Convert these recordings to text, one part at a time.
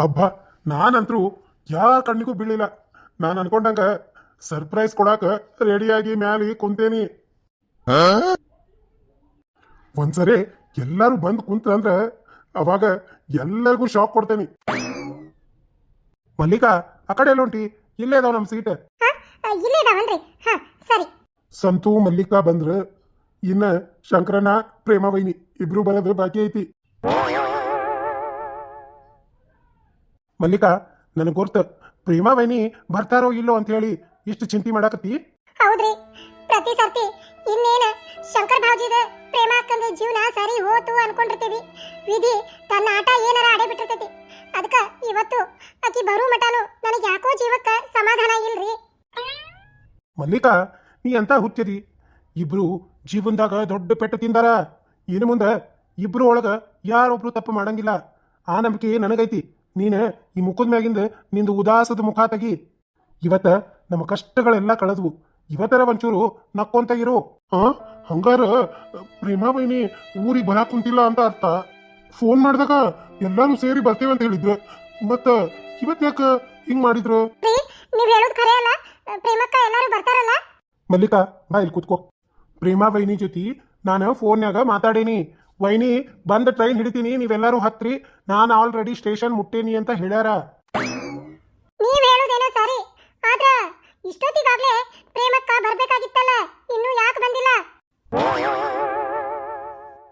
ಹಬ್ಬ ನಾನಂತರೂ ಯಾರ ಕಣ್ಣಿಗೂ ಬೀಳಿಲ್ಲ. ನಾನು ಅನ್ಕೊಂಡಂಗ ಸರ್ಪ್ರೈಸ್ ಕೊಡಾಕ ರೆಡಿಯಾಗಿ ಮ್ಯಾಲಿ ಕುಂತೇನಿ. ಒಂದ್ಸರಿ ಎಲ್ಲರೂ ಬಂದು ಕುಂತ್ರಂದ್ರ ಅವಾಗ ಎಲ್ಲರಿಗೂ ಶಾಕ್ ಕೊಡ್ತೇನಿ. ಮಲ್ಲಿಕಾ ಆ ಕಡೆ ಎಲ್ಲ ಹೊಂಟಿ ಇಲ್ಲೇ ಇದಾವ ನಮ್ಮ ಸೀಟ್. ಇಲ್ಲೇ ಇದಾವನ್ರಿ ಹಾ ಸರಿ. ಸಂತು ಮಲ್ಲಿಕಾ ಬಂದ್ರ ಇನ್ನ ಶಂಕರನ ಪ್ರೇಮವೈನಿ ಇಬ್ರು ಬರೋದು ಬಾಕಿ ಐತಿ. ಮಲ್ಲಿಕಾ ನನಗೆ ಪ್ರೇಮಾ ವೈನಿ ಬರ್ತಾರೋ ಇಲ್ಲೋ ಅಂತ ಹೇಳಿ ಇಷ್ಟು ಚಿಂತೆ ಮಾಡಾಕತ್ತಿ? ಹೌದ್ರಿ. ಪ್ರತಿ ಸರ್ತಿ ಇನ್ನೇನ ಶಂಕರ್ ಭಾವಜಿದ ಪ್ರೇಮ ಅಕ್ಕಂದ ಜೀವನ ಸರಿ ಹೋತು ಅನ್ಕೊಂಡಿರ್ತೀವಿ. ವಿಧಿ ತನ್ನ ಆಟ ಏನಾರ ಆಡೇ ಬಿಟ್ಟಿರ್ತೈತಿ. ಅದಕ್ಕ ಇವತ್ತು ಅಕಿ ಬರು ಮಟಾನು ನನಗೆ ಯಾಕೋ ಜೀವಕ್ಕ ಸಮಾಧಾನ ಇಲ್ರಿ. ಮಲ್ಲಿಕಾ ನೀ ಅಂತ ಹುಚ್ಚಿದಿ? ಇಬ್ರು ಜೀವನದಾಗ ದೊಡ್ಡ ಪೆಟ್ಟು ತಿಂದಾರ. ಇನ್ನು ಮುಂದೆ ಇಬ್ರು ಒಳಗ ಯಾರೊಬ್ರು ತಪ್ಪು ಮಾಡಂಗಿಲ್ಲ. ಆ ನಂಬಿಕೆ ನನಗೈತಿ. ನೀನು ಈ ಮುಖದ ಮ್ಯಾಗಿಂದ ನಿಂದು ಉದಾಸದ ಮುಖ ತೆಗಿ. ಇವತ್ತ ನಮ್ಮ ಕಷ್ಟಗಳೆಲ್ಲ ಕಳೆದ್ವು. ಇವತ್ತರ ಒಂಚೂರು ನಕ್ಕೊಂತ ಇರು. ಆ? ಹಂಗಾರ ಪ್ರೇಮಾಬೈನಿ ಊರಿಗೆ ಬರಾಕ್ ಕುಂತಿಲ್ಲ ಅಂತ ಅರ್ಥ. ಫೋನ್ ಮಾಡಿದಾಗ ಎಲ್ಲರೂ ಸೇರಿ ಬರ್ತೇವೆ ಅಂತ ಹೇಳಿದ್ರು. ಮತ್ತ ಇವತ್ ಯಾಕ ಹಿಂಗ್ ಮಾಡಿದ್ರು? ನೀವ್ ಹೇಳೋದು ಖರೆ ಅಲ್ಲ? ಪ್ರೇಮಕ್ಕ ಎಲ್ಲರೂ ಬರ್ತಾರಲ್ಲ? ಮಲ್ಲಿಕಾ ಬಾ ಇಲ್ಲಿ ಕೂತ್ಕೋ. ಪ್ರೇಮಾ ವೈನಿ ಜೊತೆ ನಾನು ಫೋನ್ಯಾಗ ಮಾತಾಡೀನಿ. ವೈನಿ ಬಂದ ಟ್ರೈನ್ ಹಿಡಿತೀನಿ ನೀವೆಲ್ಲರೂ ಹತ್ರಿ. ನಾನು ಆಲ್ರೆಡಿ ಸ್ಟೇಷನ್ ಮುಟ್ಟೇನಿ ಅಂತ ಹೇಳ್ಯಾರ. ನೀವ್ ಹೇಳೋದೇನೋ ಸರಿ ಆದ್ರ ಇಷ್ಟೊತ್ತಿಗಾಗ್ಲೇ ಪ್ರೇಮಕ್ಕ ಬರ್ಬೇಕಾಗಿತ್ತಲ್ಲ ಇನ್ನೂ ಯಾಕೆ ಬಂದಿಲ್ಲ?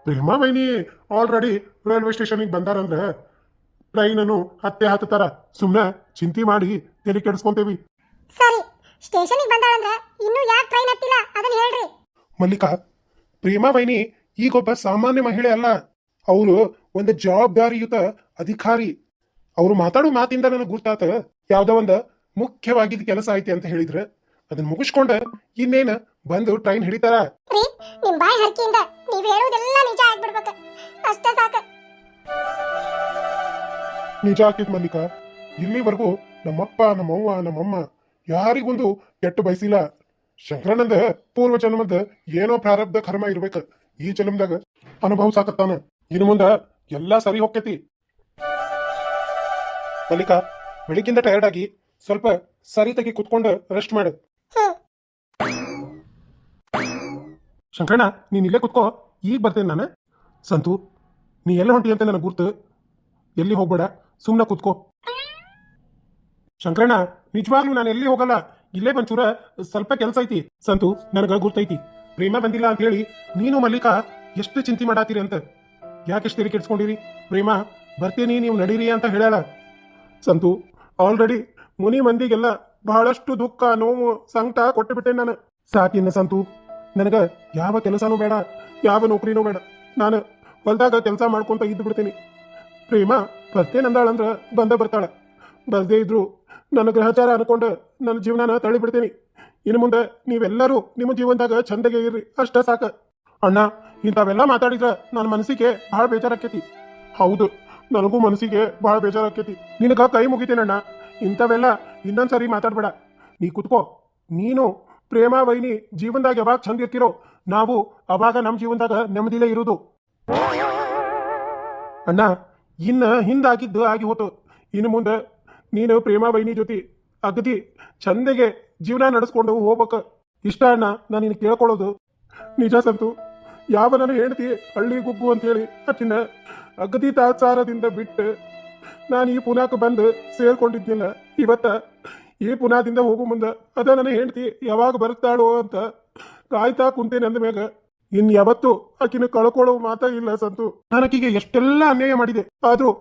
ಪ್ರೇಮಾ ವೈನಿ ಆಲ್ರೆಡಿ ರೈಲ್ವೆ ಸ್ಟೇಷನ್ಗೆ ಬಂದಾರಂದ್ರೆ ಟ್ರೈನನ್ನು ಹತ್ತೆ ಹತ್ತತಾರ ಸುಮ್ಮನೆ ಚಿಂತೆ ಮಾಡಿ ತಲೆ ಕೆಡಿಸ್ಕೊಂತೇವಿ. ಸರಿ ಸ್ಟೇಷನಿಗೆ ಬಂದಾಳಂದ್ರ ಇನ್ನೂ ಯಾಕೆ ಟ್ರೈನ್ ಹತ್ತಿಲ್ಲ? ಅದನ್ನ ಹೇಳ್ರಿ. ಮಲ್ಲಿಕಾ ಪ್ರೇಮಾ ವೈನಿ ಈಗೊಬ್ಬ ಸಾಮಾನ್ಯ ಮಹಿಳೆ ಅಲ್ಲ. ಅವರು ಒಂದು ಜವಾಬ್ದಾರಿಯುತ ಅಧಿಕಾರಿ. ಅವರು ಮಾತಾಡೋ ಮಾತಿಂದ ನನಗೆ ಗುರ್ತಾತ. ಯಾವ್ದೋ ಒಂದು ಮುಖ್ಯವಾಗಿದ್ದ ಕೆಲಸ ಐತಿ ಅಂತ ಹೇಳಿದ್ರೆ. ಅದನ್ನ ಮುಗಿಸ್ಕೊಂಡ ಇನ್ನೇನ ಬಂದು ಟ್ರೈನ್ ಹಿಡಿತಾರ? ನಿಮ್ ಬಾಯಿ ಹರಕೆಯಿಂದ ನೀವ್ ಹೇಳೋದೆಲ್ಲ ನಿಜ ಆಗ್ಬಿಡ್ಬೇಕು. ಅಷ್ಟೇ ಸಾಕು. ನಿಜ ಆಕೈತ್ ಮಲ್ಲಿಕಾ. ಇಲ್ಲಿವರೆಗೂ ನಮ್ಮಪ್ಪ ನಮ್ಮವ್ವ ನಮ್ಮಮ್ಮ ಯಾರಿಗೊಂದು ಕೆಟ್ಟು ಬಯಸಿಲ್ಲ. ಶಂಕರಾನಂದ ಪೂರ್ವ ಜನ್ಮದ ಏನೋ ಪ್ರಾರಬ್ಧ ಕರ್ಮ ಇರ್ಬೇಕು. ಈ ಜನ್ಮದಾಗ ಅನುಭವಿಸಾಕತ್ತಾನ ಇನ್ನು ಮುಂದ ಎಲ್ಲಾ ಸರಿ ಹೋಗ್ತೈತಿ. ಮಲ್ಲಿಕಾ ಬೆಳಿಗ್ಗಿಂದ ಟಯರ್ಡ್ ಆಗಿ ಸ್ವಲ್ಪ ಸರಿ ತೆಗಿ ಕುತ್ಕೊಂಡು ರೆಸ್ಟ್ ಮಾಡು. ಶಂಕರಣ್ಣ ನೀನ್ ಇಲ್ಲೇ ಕುತ್ಕೋ. ಈಗ ಬರ್ತೇನೆ ನಾನು. ಸಂತು ನೀ ಎಲ್ಲ ಹೊಂಟಿ ಅಂತ ನನಗೆ ಗುರ್ತು. ಎಲ್ಲಿ ಹೋಗ್ಬೇಡ ಸುಮ್ಮನೆ ಕುತ್ಕೋ. ಶಂಕರಣ್ಣ ನಿಜವಾಗ್ಲೂ ನಾನು ಎಲ್ಲಿ ಹೋಗಲ್ಲ. ಇಲ್ಲೇ ಬಂಚೂರ ಸ್ವಲ್ಪ ಕೆಲಸ ಐತಿ. ಸಂತು ನನಗ ಗುರ್ತೈತಿ. ಪ್ರೇಮ ಬಂದಿಲ್ಲ ಅಂತ ಹೇಳಿ ನೀನು ಮಲ್ಲಿಕಾ, ಎಷ್ಟು ಚಿಂತೆ ಮಾಡಾತೀರಿ ಅಂತ? ಯಾಕೆಷ್ಟು ತೆರಿ ಕೆಡ್ಸ್ಕೊಂಡಿರಿ ಪ್ರೇಮ, ಬರ್ತೀನಿ, ನೀವು ನಡೀರಿ ಅಂತ ಹೇಳ್ಯಾಳ. ಸಂತು ಆಲ್ರೆಡಿ ಮುನಿ ಮಂದಿಗೆಲ್ಲ ಬಹಳಷ್ಟು ದುಃಖ, ನೋವು, ಸಂಕಟ ಕೊಟ್ಟು ಬಿಟ್ಟೆ ನಾನು. ಸಾಕಿನ ಸಂತು, ನನಗ ಯಾವ ಕೆಲಸನೂ ಬೇಡ, ಯಾವ ನೌಕರಿನೂ ಬೇಡ. ನಾನು ಹೊಲ್ದಾಗ ಕೆಲಸ ಮಾಡ್ಕೊಂತ ಇದ್ದು ಬಿಡ್ತೀನಿ ಪ್ರೇಮ ಬರ್ತೇನಂದಾಳಂದ್ರ ಬಂದ ಬರ್ತಾಳ. ಬರ್ದೇ ಇದ್ರು ನನ್ನ ಗ್ರಹಚಾರ ಅನ್ಕೊಂಡು ನನ್ನ ಜೀವನನ ತಳ್ಳಿ ಬಿಡ್ತೀನಿ ಇನ್ನು ಮುಂದೆ ನೀವೆಲ್ಲರೂ ನಿಮ್ಮ ಜೀವನದಾಗ ಚಂದಗೆ ಇರ್ರಿ. ಅಷ್ಟ ಸಾಕ. ಅಣ್ಣ, ಇಂಥವೆಲ್ಲ ಮಾತಾಡಿದ್ರೆ ನನ್ನ ಮನಸ್ಸಿಗೆ ಬಹಳ ಬೇಜಾರಾಕೈತಿ ಹೌದು, ನನಗೂ ಮನಸ್ಸಿಗೆ ಬಹಳ ಬೇಜಾರಾಕೈತಿ ನಿನಗ ಕೈ ಮುಗಿತೀನಣ್ಣ ಇಂಥವೆಲ್ಲ ಇನ್ನೊಂದ್ಸರಿ ಮಾತಾಡ್ಬೇಡ. ನೀ ಕುತ್ಕೋ. ನೀನು ಪ್ರೇಮ ವೈನಿ ಜೀವನದಾಗ ಯಾವಾಗ ಚಂದ ಇರ್ತಿರೋ, ನಾವು ಅವಾಗ ನಮ್ಮ ಜೀವನದಾಗ ನೆಮ್ಮದಿಲೇ ಇರೋದು. ಅಣ್ಣ, ಇನ್ನ ಹಿಂದಾಗಿದ್ದು ಆಗಿ ಹೋತು. ಇನ್ನು ಮುಂದೆ ನೀನು ಪ್ರೇಮ ವೈನಿ ಜೊತೆ ಅಗದಿ ಚಂದಗೆ ಜೀವನ ನಡೆಸ್ಕೊಂಡು ಹೋಗ್ಬೇಕ. ಇಷ್ಟ ಅಣ್ಣ, ನಾನು ನಿನ್ನ ಕೇಳ್ಕೊಳ್ಳೋದು. ನಿಜ ಸಂತು, ಯಾವ ನನ್ನ ಹೆಂಡತಿ ಹಳ್ಳಿ ಗುಗ್ಗು ಅಂತೇಳಿ ಅಚ್ಚಿನ ಅಗದಿ ತಾತ್ಸಾರದಿಂದ ಬಿಟ್ಟು ನಾನು ಈ ಪುನಾಕ ಬಂದು ಸೇರ್ಕೊಂಡಿದ್ದಿಲ್ಲ. ಇವತ್ತ ಈ ಪುನಾದಿಂದ ಹೋಗು ಮುಂದೆ ಅದ ನನ್ನ ಹೆಂಡತಿ ಯಾವಾಗ ಬರ್ತಾಳೋ ಅಂತ ಕಾಯ್ತಾ ಕುಂತೇನೆ ಅಂದ ಮ್ಯಾಗ. ಇನ್ ಯಾವತ್ತು ಆಕಿನ ಕಳ್ಕೊಳ್ಳೋ ಮಾತಾ ಇಲ್ಲ ಸಂತು. ನಾನು ಆಕಿಗೆ ಎಷ್ಟೆಲ್ಲ ಅನ್ಯಾಯ ಮಾಡಿದೆ, ಆದ್ರೂ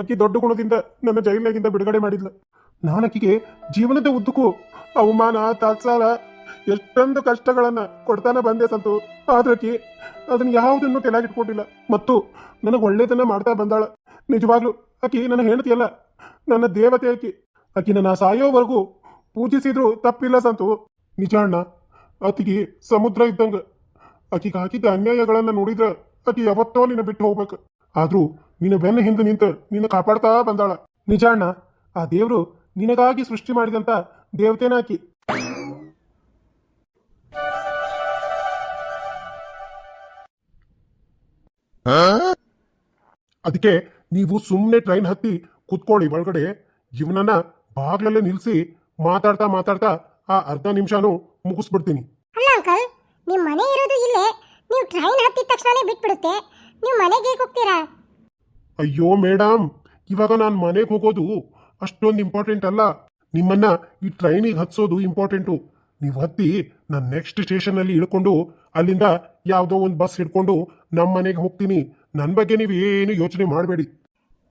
ಆಕಿ ದೊಡ್ಡ ಗುಣದಿಂದ ನನ್ನ ಜೈಲಿನಾಗಿಂದ ಬಿಡುಗಡೆ ಮಾಡಿದ್ಲ. ನಾನು ಜೀವನದ ಉದ್ದಕ್ಕೂ ಅವಮಾನ ತಾತ್ಸಾಲ ಎಷ್ಟೊಂದು ಕಷ್ಟಗಳನ್ನ ಕೊಡ್ತಾನೆ ಬಂದೆ ಸಂತು. ಆದ್ರಕಿ ಅದನ್ನ ಯಾವುದನ್ನು ತಲೆಯಾಗಿಟ್ಕೊಂಡಿಲ್ಲ. ಮತ್ತು ನನಗೆ ಒಳ್ಳೇದನ್ನ ಮಾಡ್ತಾ ಬಂದಾಳ. ನಿಜವಾಗ್ಲು, ಆಕಿ ನನ್ನ ಹೆಂಡತಿಯಲ್ಲ. ನನ್ನ ದೇವತೆ ಆಕಿ. ಆಕಿ ನನ್ನ ಸಾಯೋವರೆಗೂ ಪೂಜಿಸಿದ್ರು ತಪ್ಪಿಲ್ಲ ಸಂತು. ನಿಜ ಅಣ್ಣ ಸಮುದ್ರ ಇದ್ದಂಗ. ಆಕಿಗೆ ಹಾಕಿದ್ದ ಅನ್ಯಾಯಗಳನ್ನ ನೋಡಿದ್ರ ಆಕಿ ಯಾವತ್ತೋ ನಿನ್ನ ಬಿಟ್ಟು ಹೋಗ್ಬೇಕು. ಆದ್ರೂ ನಿನ್ನ ಬೆನ್ನ ಹಿಂದೆ ನಿಂತು ನಿನ್ನ ಕಾಪಾಡ್ತಾ ಬಂದಾಳ. ನಿಜ ಅಣ್ಣ, ಆ ದೇವರು ನಿನಗಾಗಿ ಸೃಷ್ಟಿ ಮಾಡಿದಂತ ದೇವತೆನ ಆಕಿ ಅದಕ್ಕೆ ನೀವು ಸುಮ್ಮನೆ ಟ್ರೈನ್ ಹತ್ತಿ ಕುತ್ಕೊಳ್ಳಿ ಒಳಗಡೆ. ಇವನನ್ನ ಬಾಗ್ಲಲ್ಲೇ ನಿಲ್ಸಿ ಮಾತಾಡ್ತಾ ಮಾತಾಡ್ತಾ ಆ ಅರ್ಧ ನಿಮಿಷನೂ ಮುಗಿಸ್ಬಿಡ್ತೀನಿ. ಅಲ್ಲ ಅಂಕಲ್ ನಿಮ್ಮ ಮನೆ ಇರೋದು ಇಲ್ಲೇ ನೀವು ಟ್ರೈನ್ ಹತ್ತಿದ ತಕ್ಷಣನೇ ಬಿಟ್ಬಿಡುತ್ತೆ. ನೀವು ಮನೆಗೆ ಹೇಗೆ ಹೋಗ್ತೀರಾ? ಅಯ್ಯೋ ಮೇಡಮ್ ಇವಾಗ ನಾನು ಮನೆಗೆ ಹೋಗೋದು ಅಷ್ಟೊಂದು ಇಂಪಾರ್ಟೆಂಟ್ ಅಲ್ಲ. ನಿಮ್ಮನ್ನ ಈ ಟ್ರೈನಿಗೆ ಹತ್ಸೋದು ಇಂಪಾರ್ಟೆಂಟು ನೀವು ಹತ್ತಿ ನನ್ನ ನೆಕ್ಸ್ಟ್ ಸ್ಟೇಷನಲ್ಲಿ ಇಳ್ಕೊಂಡು ಅಲ್ಲಿಂದ ಯಾವುದೋ ಒಂದು ಬಸ್ ಹಿಡ್ಕೊಂಡು ನಮ್ಮ ಮನೆಗೆ ಹೋಗ್ತೀನಿ. ನನ್ನ ಬಗ್ಗೆ ನೀವು ಏನು ಯೋಚನೆ ಮಾಡಬೇಡಿ.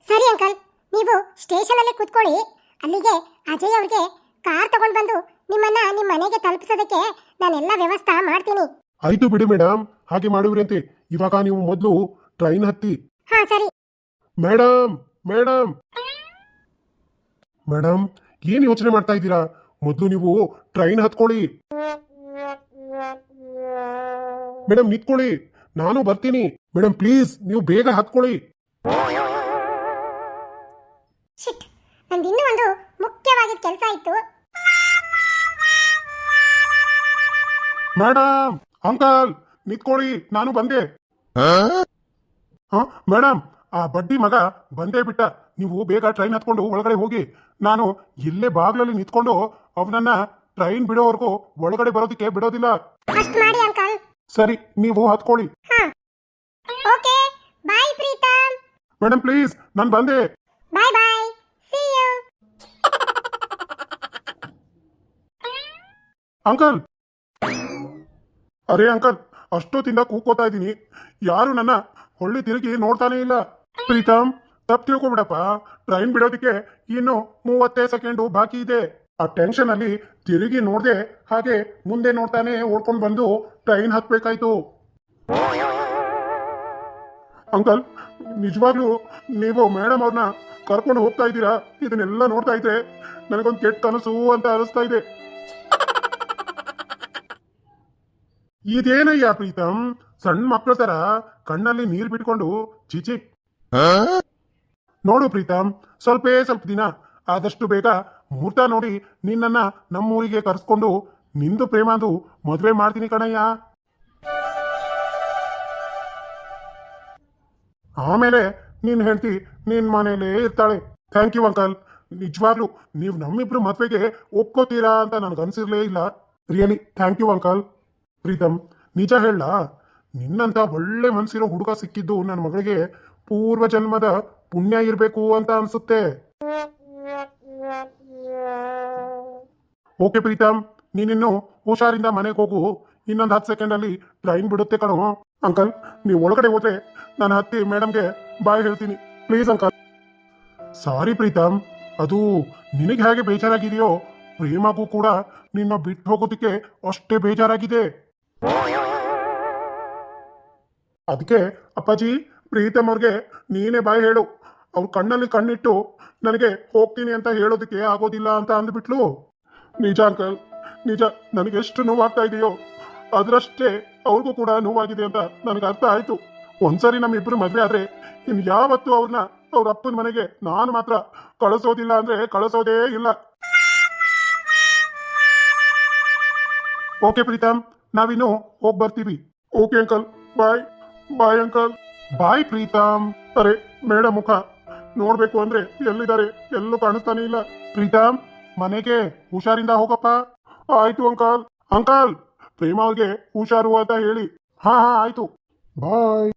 ಸರಿ ಅಂಕಲ್ ನೀವು ಸ್ಟೇಷನಲ್ಲಿ ಕೂತ್ಕೊಳ್ಳಿ. ಅಲ್ಲಿಗೆ ಅಜಯ್ ಅವ್ರಿಗೆ ಕಾರ್ ತಗೊಂಡು ಬಂದು ನಿಮ್ಮನ್ನ ನಿಮ್ಮ ಮನೆಗೆ ತಲುಪಿಸೋದಕ್ಕೆ ನಾನೆಲ್ಲ ವ್ಯವಸ್ಥೆ ಮಾಡ್ತೀನಿ. ಆಯ್ತು ಬಿಡಿ ಮೇಡಮ್ ಹಾಗೆ ಮಾಡುವ್ರಿ ಅಂತೆ ಇವಾಗ ನೀವು ಮೊದಲು ಟ್ರೈನ್ ಹತ್ತಿ. ಹಾ ಸರಿ. ಮೇಡಮ್ ಮೇಡಮ್ ಮೇಡಮ್ ಏನು ಯೋಚನೆ ಮಾಡ್ತಾ ಇದ್ದೀರಾ? ಮೊದಲು ನೀವು ಟ್ರೈನ್ ಹತ್ಕೊಳ್ಳಿ. ಮೇಡಮ್ ನಿಂತ್ಕೊಳ್ಳಿ. ನಾನು ಬರ್ತೀನಿ. ಮೇಡಮ್ ಪ್ಲೀಸ್ ನೀವು ಬೇಗ ಹತ್ಕೊಳ್ಳಿ. ಶಿಟ್ ನಂದು ಇನ್ನೂ ಒಂದು ಮುಖ್ಯವಾಗಿದ್ದ ಕೆಲಸ ಇತ್ತು. ಮೇಡಮ್ ಅಂಕಲ್ ನಿಂತ್ಕೊಳ್ಳಿ. ನಾನು ಬಂದೆ. ಹಾ ಮೇಡಮ್ ಆ ಬಡ್ಡಿ ಮಗ ಬಂದೇ ಬಿಟ್ಟ. ನೀವು ಬೇಗ ಟ್ರೈನ್ ಹತ್ಕೊಂಡು ಒಳಗಡೆ ಹೋಗಿ. ನಾನು ಇಲ್ಲೇ ಬಾಗ್ಲಲ್ಲಿ ನಿಂತ್ಕೊಂಡು ಅವನನ್ನ ಟ್ರೈನ್ ಬಿಡೋವರೆಗೂ ಒಳಗಡೆ ಬರೋದಕ್ಕೆ ಬಿಡೋದಿಲ್ಲ. ಅಷ್ಟು ಮಾಡಿ ಅಂಕಲ್ ಸರಿ ನೀವು ಹತ್ಕೊಳ್ಳಿ. ಹಾ. Okay bye Preetham. Madam please ನಾನು ಬಂದೆ. Bye bye see you uncle array uncle ಅಷ್ಟೊತ್ತಿಂದ ಕೂಕೋತಾ ಇದ್ದೀನಿ. ಯಾರು ನನ್ನ ಹೊಳ್ಳಿ ತಿರುಗಿ ನೋಡ್ತಾನೆ ಇಲ್ಲ. ಪ್ರೀತಮ್, ತಪ್ಪು ತಿಳ್ಕೊಬಿಡಪ್ಪ. ಟ್ರೈನ್ ಬಿಡೋದಕ್ಕೆ ಇನ್ನು ಮೂವತ್ತೇ ಸೆಕೆಂಡು ಬಾಕಿ ಇದೆ. ಆ ಟೆನ್ಷನ್ ಅಲ್ಲಿ ತಿರುಗಿ ನೋಡ್ದೆ ಹಾಗೆ ಮುಂದೆ ನೋಡ್ತಾನೆ ಓಡ್ಕೊಂಡು ಬಂದು ಟ್ರೈನ್ ಹತ್ಬೇಕಾಯ್ತು. ಅಂಕಲ್, ನಿಜವಾಗ್ಲೂ ನೀವು ಮೇಡಮ್ ಅವ್ರನ್ನ ಕರ್ಕೊಂಡು ಹೋಗ್ತಾ ಇದ್ದೀರಾ? ಇದನ್ನೆಲ್ಲ ನೋಡ್ತಾ ಇದ್ರೆ ನನಗೊಂದು ಕೆಟ್ಟ ಕನಸು ಅಂತ ಅನಿಸ್ತಾ ಇದೆ. ಇದೇನಯ್ಯ ಪ್ರೀತಮ್ ಸಣ್ಣ ಮಕ್ಕಳ ತರ ಕಣ್ಣಲ್ಲಿ ನೀರು ಬಿಟ್ಕೊಂಡು ಚೀಚಿ ನೋಡು ಪ್ರೀತಮ್ ಸ್ವಲ್ಪೇ ಸ್ವಲ್ಪ ದಿನ ಆದಷ್ಟು ಬೇಗ ಮುಹೂರ್ತ ನೋಡಿ ನಿನ್ನನ್ನ ನಮ್ಮೂರಿಗೆ ಕರೆಸ್ಕೊಂಡು ನಿಂದು ಪ್ರೇಮಂದು ಮದುವೆ ಮಾಡ್ತೀನಿ ಕಣಯ್ಯ. ಆಮೇಲೆ ನೀನ್ ಹೇಳ್ತಿ ನಿನ್ ಮನೇಲೇ ಇರ್ತಾಳೆ. ಥ್ಯಾಂಕ್ ಯು ಅಂಕಲ್ ನಿಜವಾಗ್ಲು ನೀವು ನಮ್ಮಿಬ್ರು ಮದ್ವೆಗೆ ಒಪ್ಕೋತೀರಾ ಅಂತ ನನಗೆ ಅನ್ಸಿರ್ಲೇ ಇಲ್ಲ. Really thank you uncle Preetham, ನಿಜ ಹೇಳ ನಿನ್ನಂತ ಒಳ್ಳೆ ಮನ್ಸಿರೋ ಹುಡುಗ ಸಿಕ್ಕಿದ್ದು ನನ್ನ ಮಗಳಿಗೆ ಪೂರ್ವ ಜನ್ಮದ ಪುಣ್ಯ ಇರಬೇಕು ಅಂತ ಅನ್ಸುತ್ತೆ. ಓಕೆ ಪ್ರೀತಮ್, ನೀನಿನ್ನು ಹುಷಾರಿಂದ ಮನೆಗೆ ಹೋಗು. ಇನ್ನೊಂದು ಹತ್ತು ಸೆಕೆಂಡಲ್ಲಿ ಟ್ರೈನ್ ಬಿಡುತ್ತೆ ಕಣೋ. ಅಂಕಲ್, ನೀವು ಒಳಗಡೆ ಹೋದ್ರೆ ನಾನು ಹತ್ತಿ ಮೇಡಮ್ಗೆ ಬಾಯ್ ಹೇಳ್ತೀನಿ. Please uncle. ಸಾರಿ ಪ್ರೀತಮ್, ಅದು ನಿನಗೆ ಹೇಗೆ ಬೇಜಾರಾಗಿದೆಯೋ, ಪ್ರೇಮಗೂ ಕೂಡ ನಿನ್ನ ಬಿಟ್ಟು ಹೋಗೋದಕ್ಕೆ ಅಷ್ಟೇ ಬೇಜಾರಾಗಿದೆ. ಅದಕ್ಕೆ ಅಪ್ಪಾಜಿ, ಪ್ರೀತಮ್ ಅವ್ರಿಗೆ ನೀನೇ ಬಾಯಿ ಹೇಳು. ಅವ್ರ ಕಣ್ಣಲ್ಲಿ ಕಣ್ಣಿಟ್ಟು ನನಗೆ ಹೋಗ್ತೀನಿ ಅಂತ ಹೇಳೋದಕ್ಕೆ ಆಗೋದಿಲ್ಲ ಅಂತ ಅಂದ್ಬಿಟ್ಲು. ನಿಜ ಅಂಕಲ್, ನಿಜ. ನನಗೆ ಎಷ್ಟು ನೋವಾಗ್ತಾ ಇದೆಯೋ, ಅದರಷ್ಟೇ ಅವ್ರಿಗೂ ಕೂಡ ನೋವಾಗಿದೆ ಅಂತ ನನಗೆ ಅರ್ಥ ಆಯ್ತು. ಒಂದ್ಸರಿ ನಮ್ಮಿಬ್ರು ಮದುವೆ ಆದ್ರೆ ಇನ್ ಯಾವತ್ತೂ ಅವ್ರನ್ನ ಅವ್ರ ಅಪ್ಪನ ಮನೆಗೆ ನಾನು ಮಾತ್ರ ಕಳಿಸೋದಿಲ್ಲ ಅಂದ್ರೆ ಕಳಿಸೋದೇ ಇಲ್ಲ. ಓಕೆ ಪ್ರೀತಮ್. ನಾವಿನ್ನು ಹೋಗ್ ಬರ್ತೀವಿ. Okay uncle bye bye uncle bye Preetham. ಅರೆ, ಮೇಡ ಮುಖ. ನೋಡ್ಬೇಕು ಅಂದ್ರೆ ಎಲ್ಲಿದ್ದಾರೆ? ಎಲ್ಲೂ ಕಾಣಿಸ್ತಾನೆ ಇಲ್ಲ. ಪ್ರೀತಮ್, ಮನೆಗೆ ಹುಷಾರಿಂದ ಹೋಗಪ್ಪ. ಆಯ್ತು ಅಂಕಲ್ ಅಂಕಲ್ ಪ್ರೇಮ ಅವ್ರಿಗೆ ಹುಷಾರು ಅಂತ ಹೇಳಿ. ಹಾ ಹಾ, ಆಯ್ತು. Bye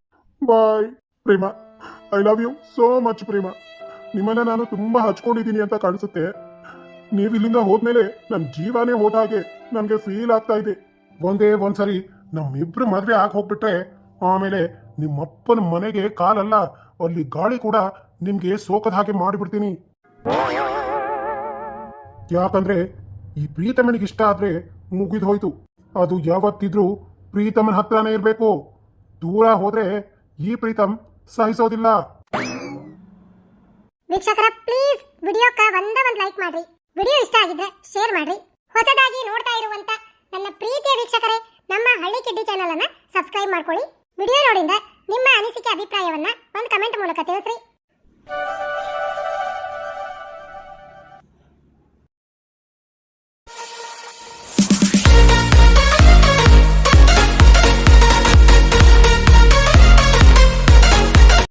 bye Prema. I love you so much Prema. ನಿಮ್ಮನ್ನ ನಾನು ತುಂಬಾ ಹಚ್ಕೊಂಡಿದ್ದೀನಿ ಅಂತ ಕಾಣಿಸುತ್ತೆ. ನೀವು ಇಲ್ಲಿಂದ ಹೋದ್ಮೇಲೆ ನನ್ನ ಜೀವನೇ ಹೋದ ಹಾಗೆ ನನಗೆ ಫೀಲ್ ಆಗ್ತಾ ಇದೆ. ಒಂದೇ ಒಂದ್ಸರಿ ನಮ್ಮಿಬ್ರು ಮದುವೆ ಆಗಿ ಹೋಗ್ಬಿಟ್ರೆ ಆಮೇಲೆ ನಿಮ್ಮಪ್ಪನ ಮನೆಗೆ ಕಾಲಲ್ಲ, ಅಲ್ಲಿ ಗಾಳಿ ಕೂಡ ನಿಮ್ಗೆ ಸೋಕದ ಹಾಗೆ ಮಾಡಿಬಿಡ್ತೀನಿ. ಯಾಕಂದ್ರೆ ಈ ಪ್ರೀತಮನಿಗೆ ಇಷ್ಟ ಆದ್ರೆ ಮುಗಿದು ಹೋಯ್ತು. ಅದು ಯಾವತ್ತಿದ್ರೂ ಪ್ರೀತಮನ ಹತ್ರನೇ ಇರಬೇಕು. ದೂರ ಹೋದ್ರೆ ಈ ಪ್ರೀತಮ್ ಸಹಿಸೋದಿಲ್ಲ. ವೀಕ್ಷಕರ ಪ್ಲೀಸ್ ವಿಡಿಯೋಕ್ಕೆ ಒಂದೇ ಒಂದು ಲೈಕ್ ಮಾಡ್ರಿ. ವಿಡಿಯೋ ಇಷ್ಟ ಆಗಿದ್ರೆ ಶೇರ್ ಮಾಡ್ರಿ. ಹೊಸದಾಗಿ ನೋಡ್ತಾ ಇರುವಂತ ನನ್ನ ಪ್ರೀತಿಯ ವೀಕ್ಷಕರೇ, ನಮ್ಮ ಹಳ್ಳಿ ಕಿಡ್ಡಿ ಚಾನಲ್ ಅನ್ನ ಸಬ್ಸ್ಕ್ರೈಬ್ ಮಾಡ್ಕೊಳ್ಳಿ. ವಿಡಿಯೋ ನೋಡಿಂದ ನಿಮ್ಮ ಅನಿಸಿಕೆ, ಅಭಿಪ್ರಾಯವನ್ನ ಒಂದು ಕಮೆಂಟ್ ಮೂಲಕ ತಿಳಿಸ್ರಿ.